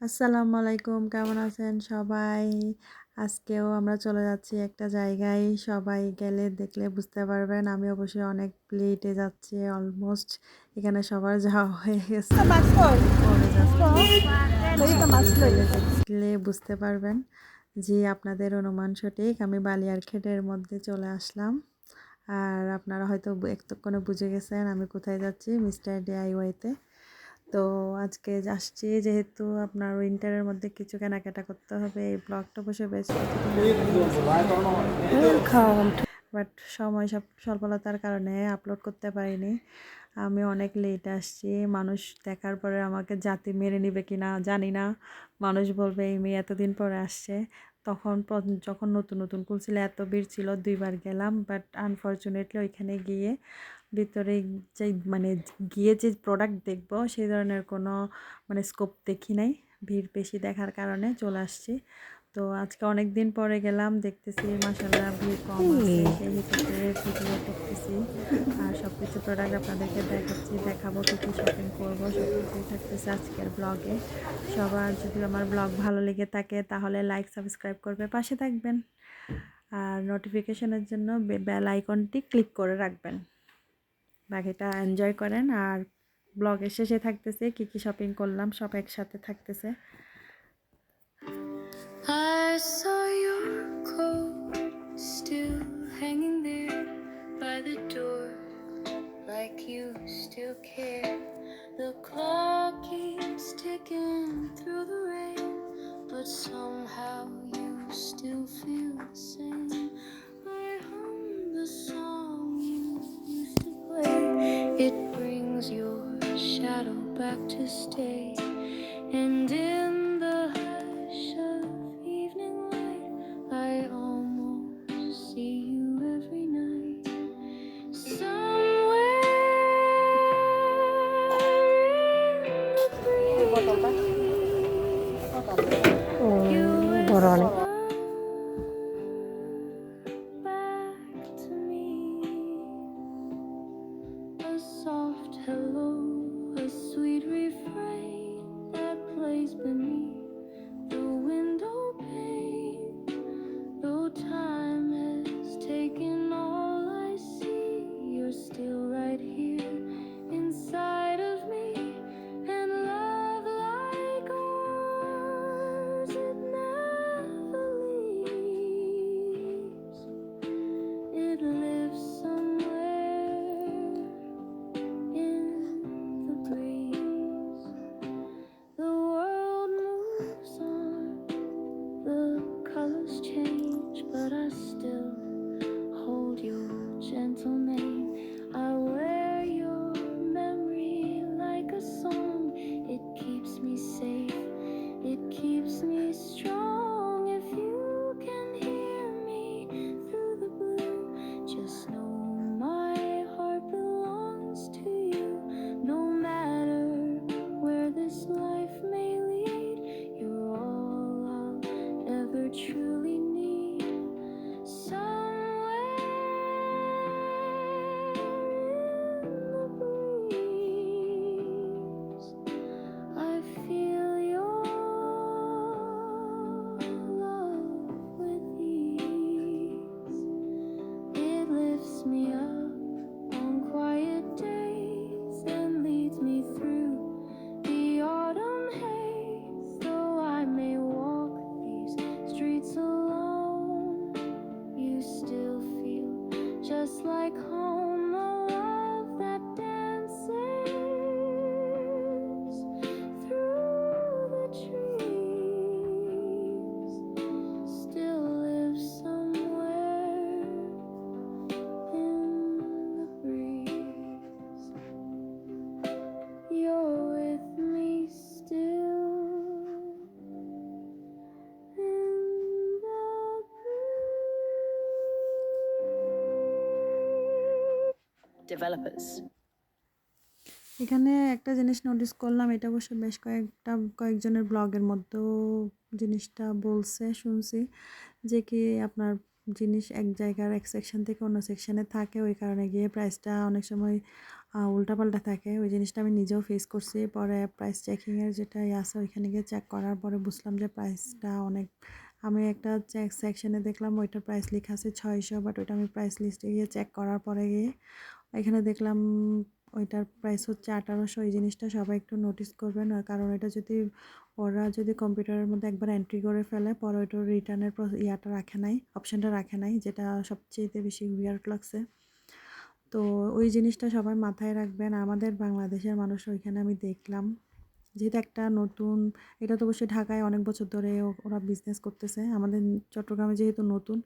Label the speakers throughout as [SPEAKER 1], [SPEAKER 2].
[SPEAKER 1] আসসালামু আলাইকুম কেমন আছেন সবাই? আজকেও আমরা চলে যাচ্ছি একটা জায়গায়। সবাই গেলে দেখলে বুঝতে পারবেন আমি অবশ্যই অনেক লেটে যাচ্ছি অলমোস্ট এখানে সবার যাওয়া হয়ে গেছে। দেখলে বুঝতে পারবেন যে আপনাদের অনুমান সঠিক। আমি বালিয়ার খেটের মধ্যে চলে আসলাম। আর আপনারা হয়তো একটুক্ষণে বুঝে গেছেন আমি কোথায় যাচ্ছি মিস্টার ডিআইওয়াইতে তো আজকে আসছি যেহেতু আপনার উইন্টারের মধ্যে কিছু কেনাকাটা করতে হবে, এই ব্লগটা বসে বেশ বাট সময় সব স্বল্পতার কারণে আপলোড করতে পারিনি। আমি অনেক লেট আসছি, মানুষ দেখার পরে আমাকে জাতি মেরে নিবে কি না জানি না। মানুষ বলবে, এই মেয়ে এতদিন পরে আসছে। তখন যখন নতুন নতুন খুলছিল এত ভিড় ছিল, দুইবার গেলাম। বাট আনফর্চুনেটলি ওইখানে গিয়ে ভিতরে যে মানে গিয়ে যে প্রোডাক্ট দেখব সেই ধরনের কোনো মানে স্কোপ দেখি নাই। ভিড় বেশি দেখার কারণে চলে আসছি। তো আজকে অনেক দিন পরে গেলাম দেখতেছি মাসাল্লাহ ভিড় কম আছে সেই হিসেবে ভিডিও করতেছি। আর সব কিছু প্রোডাক্ট আপনাদেরকে দেখাচ্ছি দেখাবো কী কী শপিং করব সব কিছুই থাকতেছে আজকের ব্লগে সবার যদি আমার ব্লগ ভালো লেগে থাকে তাহলে লাইক সাবস্ক্রাইব করবে পাশে থাকবেন। আর নোটিফিকেশনের জন্য বেল আইকনটি ক্লিক করে রাখবেন। বাকিটা এনজয় করেন। আর ব্লগের শেষে থাকতেছে, কি কি শপিং করলাম, সব একসাথে থাকতেছে।
[SPEAKER 2] I saw your coat It brings your shadow back to stay. And in the hush of evening light, I almost see you every night. Somewhere in the breeze, you just like home.
[SPEAKER 3] Developers.
[SPEAKER 1] এখানে একটা জিনিস notice করলাম, এটা অবশ্য বেশ কয়েকটা, কয়েকজনের ব্লগের মধ্যেও জিনিসটা বলছে, শুনছি যে কি আপনার জিনিস এক জায়গার এক সেকশন থেকে অন্য সেকশনে থাকে, ওই কারণে গিয়ে প্রাইসটা অনেক সময় উল্টাপাল্টা থাকে ওই জিনিসটা আমি নিজেও ফেস করছি, পরে প্রাইস চেকিংয়ের যেটা আছে ওইখানে গিয়ে চেক করার পরে বুঝলাম যে প্রাইসটা অনেক, আমি একটা চেক সেকশনে দেখলাম ওইটার প্রাইস লেখা আছে ছয়শো বাট ওইটা আমি প্রাইস লিস্টে গিয়ে চেক করার পরে গিয়ে এখানে দেখলাম ওইটার প্রাইস হচ্ছে আঠারোশো, এই জিনিসটা সবাই একটু নোটিস করবেন। কারণ এটা যদি ওরা যদি কম্পিউটারের মধ্যে একবার এন্ট্রি করে ফেলে, পরে ওইটা রিটার্নের ইয়াটা রাখে নাই অপশানটা রাখে নাই, যেটা সবচেয়ে বেশি উইয়ার্ড লাগছে। তো ওই জিনিসটা সবাই মাথায় রাখবেন। আমাদের বাংলাদেশের মানুষ ওইখানে আমি দেখলাম। যেহেতু একটা নতুন, এটা তো অবশ্যই ঢাকায় অনেক বছর ধরে ওরা বিজনেস করতেছে। আমাদের চট্টগ্রামে যেহেতু নতুন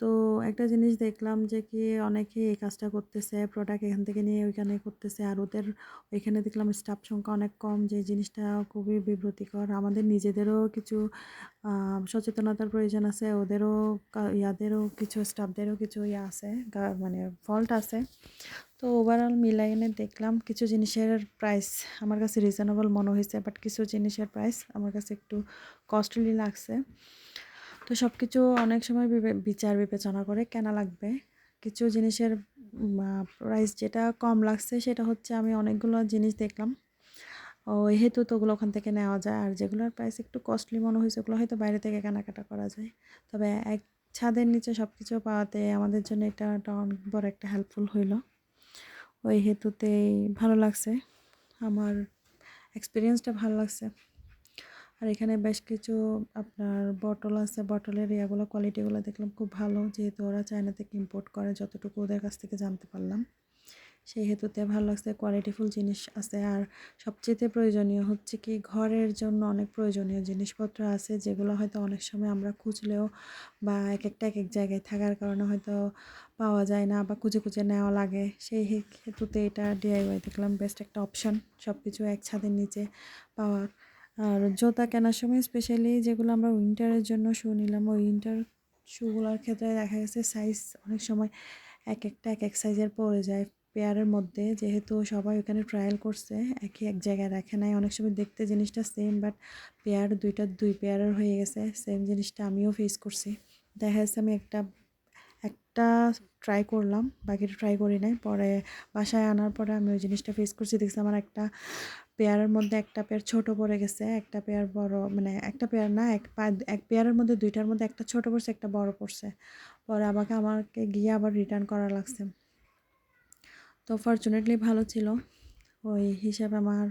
[SPEAKER 1] তো একটা জিনিস দেখলাম যে কি অনেকে এই কাজটা করতেছে প্রোডাক্ট এখান থেকে নিয়ে ওইখানে করতেছে। আর ওদের ওইখানে দেখলাম স্টাফ সংখ্যা অনেক কম, যে জিনিসটা খুবই বিব্রতিকর। আমাদের নিজেদেরও কিছু সচেতনতার প্রয়োজন আছে, ওদেরও ইয়াদেরও কিছু স্টাফদেরও কিছু ইয়ে আছে মানে ফল্ট আছে। তো ওভারঅল মিলাই এনে দেখলাম কিছু জিনিসের প্রাইস আমার কাছে রিজনেবল মনে হয়েছে বাট কিছু জিনিসের প্রাইস আমার কাছে একটু কস্টলি লাগছে। তো সব কিছু অনেক সময় বিচার বিবেচনা করে কেনা লাগবে? কিছু জিনিসের প্রাইস যেটা কম লাগছে সেটা হচ্ছে আমি অনেকগুলো জিনিস দেখলাম। ওই হেতু তো ওগুলো ওখান থেকে নেওয়া যায়। আর যেগুলোর প্রাইস একটু কস্টলি মনে হয়েছে, ওগুলো হয়তো বাইরে থেকে কেনাকাটা করা যায়। তবে এক ছাদের নিচে সব কিছু পাওয়াতে আমাদের জন্য এটা অনেক বড় একটা হেল্পফুল হইল। ওই হেতুতেই ভালো লাগছে। আমার এক্সপিরিয়েন্সটা ভালো লাগছে। আর এখানে বেশ কিছু আপনার বটল আছে বটলের ইয়াগুলো কোয়ালিটিগুলো দেখলাম খুব ভালো। যেহেতু ওরা চায়না থেকে ইম্পোর্ট করে, যতটুকু ওদের কাছ থেকে জানতে পারলাম। সেই হেতুতে ভালো লাগছে কোয়ালিটিফুল জিনিস আছে। আর সবচেয়ে প্রয়োজনীয় হচ্ছে কি, ঘরের জন্য অনেক প্রয়োজনীয় জিনিসপত্র আছে, যেগুলো হয়তো অনেক সময় আমরা খুঁজলেও বা এক একটা এক এক জায়গায় থাকার কারণে হয়তো পাওয়া যায় না বা খুঁজে খুঁজে নেওয়া লাগে। সেই হেতুতে এটা ডিআইওয়াই দেখলাম বেস্ট একটা অপশান সব কিছু এক ছাদের নিচে পাওয়ার। আর জুতা কেনার সময় স্পেশালি যেগুলো আমরা উইন্টারের জন্য শু নিলাম, ওই উইন্টার শুগুলোর ক্ষেত্রে দেখা গেছে সাইজ অনেক সময় এক একটা, এক এক সাইজের পড়ে যায় পেয়ারের মধ্যে। যেহেতু সবাই ওখানে ট্রায়াল করছে, একই এক জায়গায় রাখে নাই। অনেক সময় দেখতে জিনিসটা সেম বাট পেয়ার দুইটা দুই পেয়ারের হয়ে গেছে। সেম জিনিসটা আমিও ফেস করছি। দেখা যাচ্ছে আমি একটা একটা ট্রাই করলাম, বাকিটা ট্রাই করি নাই। পরে বাসায় আনার পরে আমি ওই জিনিসটা ফেস করছি। দেখছি আমার একটা পেয়ারের মধ্যে একটা পেয়ার ছোট পড়ে গেছে, একটা পেয়ার বড় মানে একটা পেয়ার না, এক পা- এক পেয়ারের মধ্যে দুইটার মধ্যে একটা ছোট পড়ছে, একটা বড় পড়ছে। পরে আমাকে আমাকে গিয়ে আবার রিটার্ন করা লাগছে। তো ফর্চুনেটলি ভালো ছিল। ওই হিসাবে আমার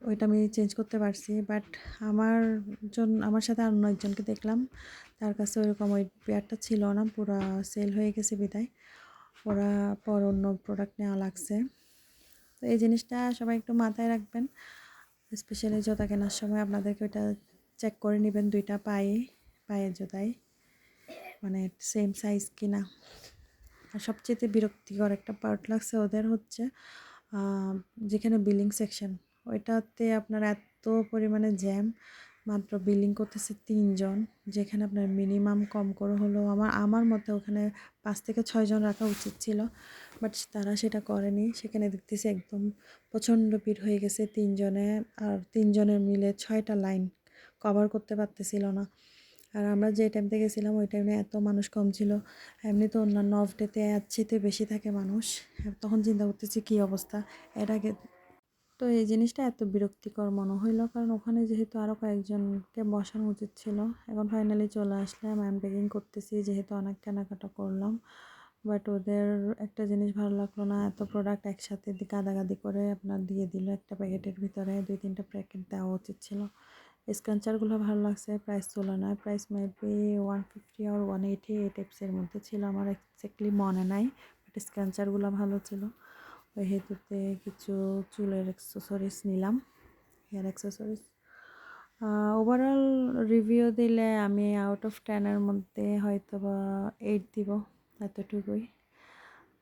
[SPEAKER 1] ওইটা আমি চেঞ্জ করতে পারছি বাট আমার জন্য আমার সাথে অন্য একজনকে দেখলাম। তার কাছে ওইরকম ওই পেয়ারটা ছিল না, পুরা সেল হয়ে গেছে বিদায়। ওরা পর অন্য প্রোডাক্ট নেওয়া লাগছে। তো এই জিনিসটা সবাই একটু মাথায় রাখবেন। স্পেশালি জুতা কেনার সময় আপনাদেরকে ওইটা চেক করে নেবেন দুইটা পায়ে, পায়ের জুতাই মানে সেম সাইজ কিনা। আর সবচেয়ে বিরক্তিকর একটা পার্ট লাগছে ওদের হচ্ছে যেখানে বিলিং সেকশন ওইটাতে আপনার এত পরিমাণে জ্যাম মাত্র বিলিং করতেছে তিনজন, যেখানে আপনার মিনিমাম কম করে হলেও আমার আমার মতে ওখানে পাঁচ থেকে ছয়জন রাখা উচিত ছিল। বাট তারা সেটা করেনি। সেখানে দেখতেছি একদম প্রচণ্ড ভিড় হয়ে গেছে তিনজনে আর তিনজনের মিলে ছয়টা লাইন কভার করতে পারতেছিল না। আর আমরা যে টাইমতে গেছিলাম, ওই টাইমে এত মানুষ কম ছিল। এমনি তো অন্যান্য অফ ডেতে এর বেশি থাকে মানুষ। তখন চিন্তা করতেছি কী অবস্থা? আগে তো এই জিনিসটা এত বিরক্তিকর মনে হইল। কারণ ওখানে যেহেতু আরও কয়েকজনকে বসানো উচিত ছিল। এখন ফাইনালি চলে আসলাম আই প্যাকিং করতেছি যেহেতু অনেক কেনাকাটা করলাম। বাট ওদের একটা জিনিস ভালো লাগল না, এত প্রোডাক্ট একসাথে গাদাগাদি করে আপনার দিয়ে দিল একটা প্যাকেটের ভিতরে, দুই তিনটা প্যাকেট দেওয়া উচিত ছিল। স্ক্রাঞ্চারগুলো ভালো লাগছে প্রাইস তুলনায় প্রাইস মেবি ওয়ান ফিফটি আর ওয়ান এইটি এই টাইপসের মধ্যে ছিল, আমার এক্স্যাক্টলি মনে নাই বাট স্ক্রাঞ্চারগুলো ভালো ছিল। ওই হেতুতে কিছু চুলের অ্যাক্সেসরিজ নিলাম হেয়ার অ্যাক্সেসরিজ ওভারঅল রিভিউ দিলে আমি আউট অফ টেনের মধ্যে হয়তো বা এইট দিব। এতটুকুই।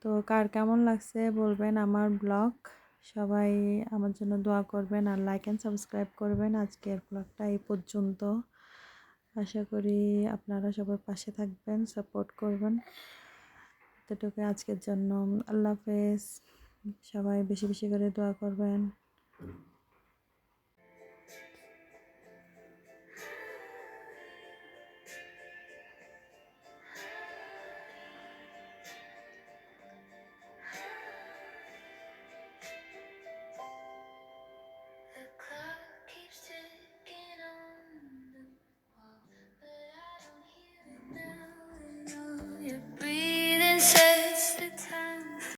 [SPEAKER 1] তো কার কেমন লাগছে বলবেন আমার ব্লগ। সবাই আমার জন্য দোয়া করবেন আর লাইক অ্যান্ড সাবস্ক্রাইব করবেন আজকের ব্লগটা এই পর্যন্ত। আশা করি আপনারা সবার পাশে থাকবেন সাপোর্ট করবেন। এতটুকু আজকের জন্য। আল্লাহ হাফেজ। সবাই বেশি বেশি করে দোয়া করবেন।